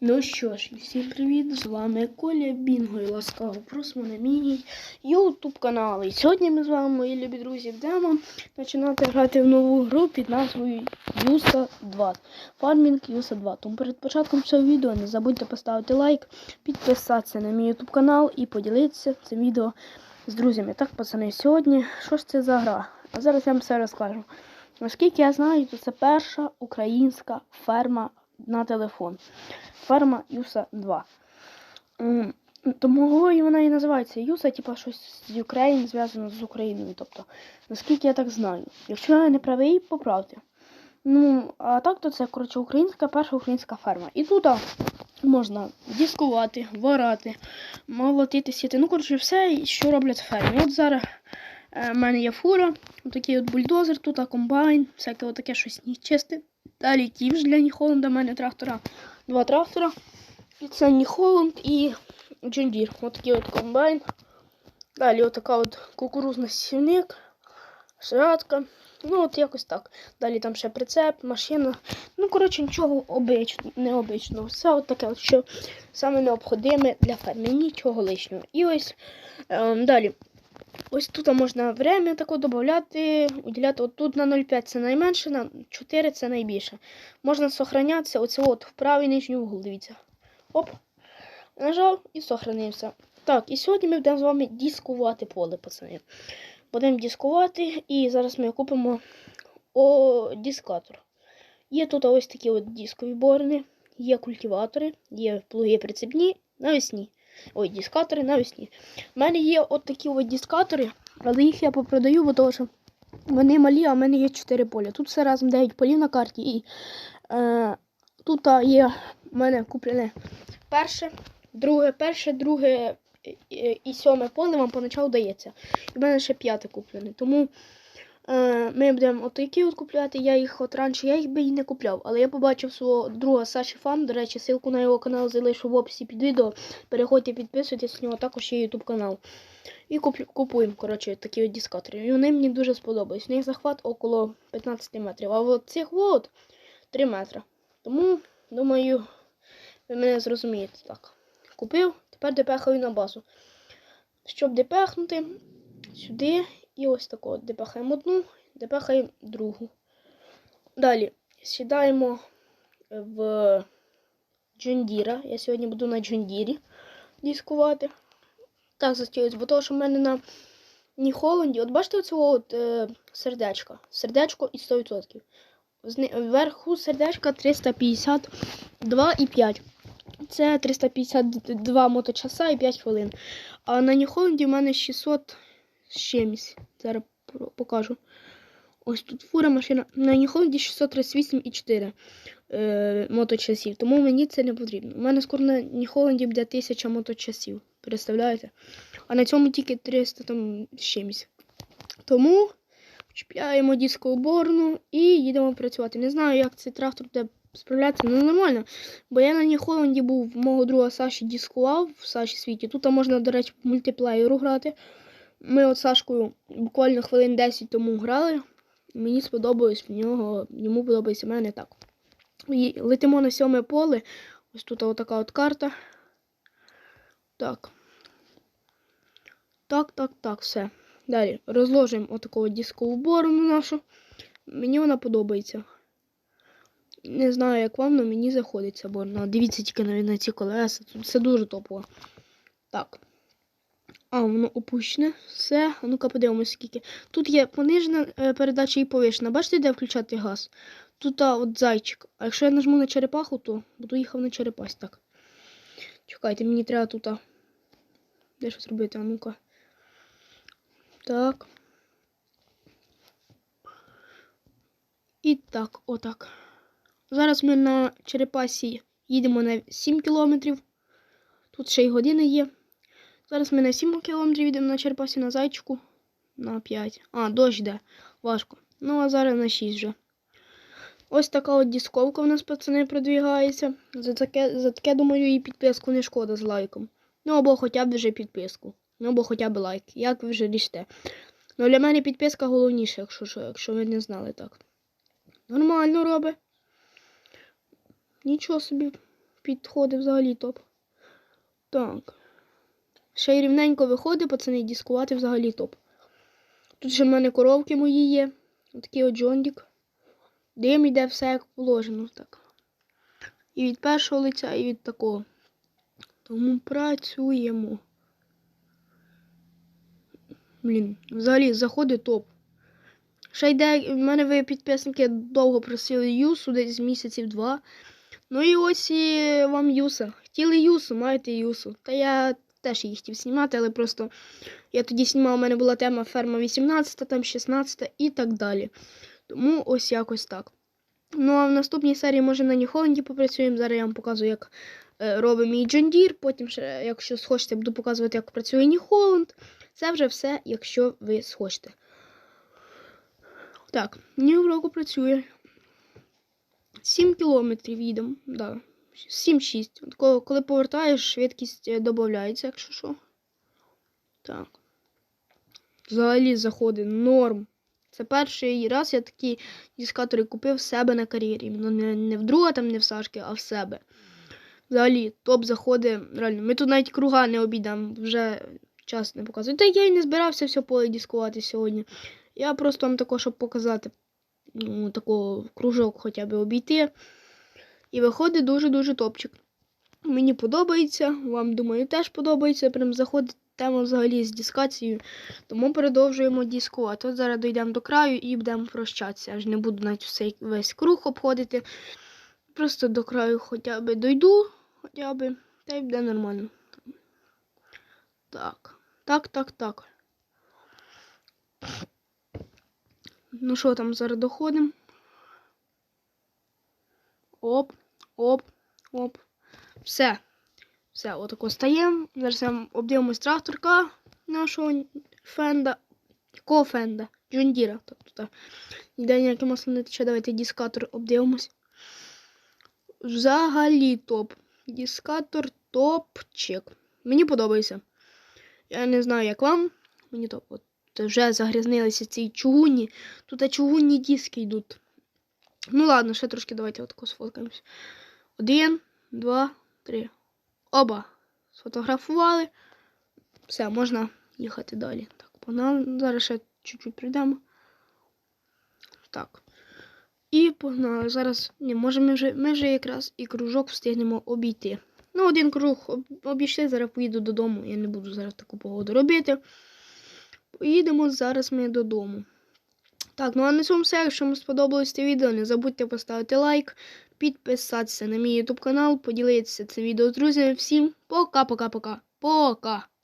Ну що ж, всім привіт! З вами Коля Бінго і ласкаво просимо на мій YouTube канал. І сьогодні ми з вами, мої любі друзі, будемо починати грати в нову гру під назвою Юса 2. Фармінг Юса 2. Тому перед початком цього відео не забудьте поставити лайк, підписатися на мій YouTube канал і поділитися цим відео з друзями. Так, пацани, сьогодні що ж це за гра? А зараз я вам все розкажу. Наскільки я знаю, то це перша українська ферма на телефон. Ферма Юса 2. М, Тому і вона і називається Юса, типа щось з України зв'язано з Україною. Тобто, наскільки я так знаю. Якщо я не правий, поправте. Ну, а так то це, коротше, українська, перша українська ферма. І тут можна дискувати, варати, молотити сіти. Ну, коротше, все, що роблять фермі. От зараз е, в мене є фура, такий от бульдозер, тут комбайн, всяке таке щось чисте. Далі ківш для Ніхоланда, в мене трактора, два трактора. І це Ніхоланд і Джондір. Ось такий от комбайн. Далі отака от кукурузна сівник, шратка. Ну, от якось так. Далі там ще прицеп, машина. Ну, коротше, нічого обично, необичного. Все от таке, що саме необхідне для ферми. Нічого лишнього. І ось ем, далі. Ось тут можна время таке додати, уділяти. От тут на 0,5 це найменше, на 4 це найбільше. Можна сохранятися оце от в правий нижній угол, дивіться. Оп. Нажав і сохранився. Так, і сьогодні ми будемо з вами дискувати поле, пацани. Будемо дискувати і зараз ми купимо о, дискатор. Є тут ось такі от дискові борни, є культиватори, є плуги прицепні навесні. Ой, дискатори навесні. У мене є от такі от дискатори, але їх я попродаю, бо того, що вони малі, а в мене є 4 поля. Тут все разом 9 полів на карті. І е, тут є в мене куплене перше, друге, перше, друге і сьоме поле вам поначалу дається. І в мене ще п'яте куплене. Тому ми будемо отакі от купляти. Я їх от раніше я їх би і не купляв. Але я побачив свого друга Саші Фан. До речі, ссылку на його канал залишу в описі під відео. Переходьте, підписуйтесь, у нього також є YouTube канал. І купуємо коротше, такі от дискатори. І вони мені дуже сподобались. У них захват около 15 метрів. А от цих от 3 метри. Тому, думаю, ви мене зрозумієте так. Купив, тепер депехаю на базу. Щоб депехнути сюди і ось тако. от Депехаємо одну, депехаємо другу. Далі сідаємо в Джондіра. Я сьогодні буду на Джондірі дискувати. Так, застілось, бо того, що в мене на Ні Холланді. От бачите оцього от, е, сердечка. Сердечко і 100%. Вверху сердечка 352,5. Це 352 моточаса і 5 хвилин. А на Ні Холланді в мене 600 з чимось. Зараз покажу. Ось тут фура машина. На Ні Холланді 638,4 е, моточасів. Тому мені це не потрібно. У мене скоро на Ні буде 1000 моточасів. Представляєте? А на цьому тільки 300 там з чимось. Тому чіпляємо дискову борну і їдемо працювати. Не знаю, як цей трактор буде справлятися, але нормально. Бо я на Ніхоланді був в мого друга Саші дискував в Саші світі. Тут можна, до речі, по мультиплеєру грати. Ми от Сашкою буквально хвилин 10 тому грали. Мені сподобалось в нього, йому подобається в мене так. І летимо на сьоме поле. Ось тут отака от карта. Так. Так, так, так, все. Далі розложимо отаку дискову борону нашу. Мені вона подобається. Не знаю, як вам, але мені заходить ця борона. Дивіться тільки на, ці колеса. Все дуже топово. Так. А, воно опущене. Все. Ну-ка подивимося, скільки. Тут є понижена е, передача і повишена. Бачите, де включати газ? Тут а, от зайчик. А якщо я нажму на черепаху, то буду їхав на черепась. Так. Чекайте, мені треба тут. Де щось робити? А ну-ка. Так. І так, отак. Зараз ми на черепасі їдемо на 7 кілометрів. Тут ще й години є. Зараз ми на 7 кілометрів їдемо на черепасі на зайчику. На 5. А, дощ йде. Важко. Ну, а зараз на 6 вже. Ось така от дисковка у нас, пацани, продвігається. За таке, за таке, думаю, і підписку не шкода з лайком. Ну, або хоча б вже підписку. Ну, або хоча б лайк. Як ви вже ріште. Ну, для мене підписка головніша, якщо, що, якщо ви не знали так. Нормально робить. Нічого собі. підходить взагалі топ. Так. Ще й рівненько виходить, пацани, дискувати взагалі топ. Тут ще в мене коровки мої є. Отакий от джондік. Дим йде все як положено. Так. І від першого лиця, і від такого. Тому працюємо. Блін, взагалі заходить топ. Ще йде, в мене ви підписники довго просили юсу, десь місяців два. Ну і ось і вам юса. Хотіли юсу, маєте юсу. Та я теж її хотів знімати, але просто я тоді знімав, у мене була тема ферма 18, там 16 і так далі. Тому ось якось так. Ну а в наступній серії, може, на Ніхоланді попрацюємо. Зараз я вам показую, як е, робить мій Deere. Потім, ще, якщо схочете, буду показувати, як працює Ніхоланд. Це вже все, якщо ви схочете. Так, Нью-Року працює. 7 кілометрів їдемо. Да. 7-6. Коли, повертаєш, швидкість е, додається, якщо що. Так. Взагалі заходить норм. Це перший раз я такі дискатори купив в себе на кар'єрі. Ну, не, не в друга, там, не в Сашки, а в себе. Взагалі, топ заходить. Реально, ми тут навіть круга не обійдемо, вже час не показую. Та я й не збирався все поле дискувати сьогодні. Я просто вам також, щоб показати, ну, такого кружок хоча б обійти. І виходить дуже-дуже топчик. Мені подобається, вам, думаю, теж подобається. Прям заходить тема взагалі з дискацією. Тому продовжуємо дискувати. От зараз дійдемо до краю і будемо прощатися. Я ж не буду навіть все, весь круг обходити. Просто до краю хоча б дойду, хоча б, та й буде нормально. Так, так, так, так. Ну що там, зараз доходимо. Оп, оп, оп. Все. Все, отако стаємо. Зараз обдивимось тракторка нашого фенда. Якого фенда? Джундіра. Тобто, так. Ніде ніяке масло не тече. Давайте дискатор обдивимось. Взагалі топ. Дискатор топчик. Мені подобається. Я не знаю, як вам. Мені топ. От вже загрязнилися ці чугунні. Тут чугунні диски йдуть. Ну ладно, ще трошки давайте отако сфоткаємось. Один, два, три. Оба. Сфотографували. Все, можна їхати далі. Так, погнали. Зараз ще чуть-чуть прийдемо. Так. І погнали. Зараз. Ні, може вже, ми вже якраз і кружок встигнемо обійти. Ну, один круг обійшли, зараз поїду додому. Я не буду зараз таку погоду робити. Поїдемо зараз ми додому. Так, ну а на цьому все. Якщо вам сподобалось це відео, не забудьте поставити лайк, підписатися на мій YouTube канал, поділитися цим відео з друзями. Всім пока-пока-пока. Пока!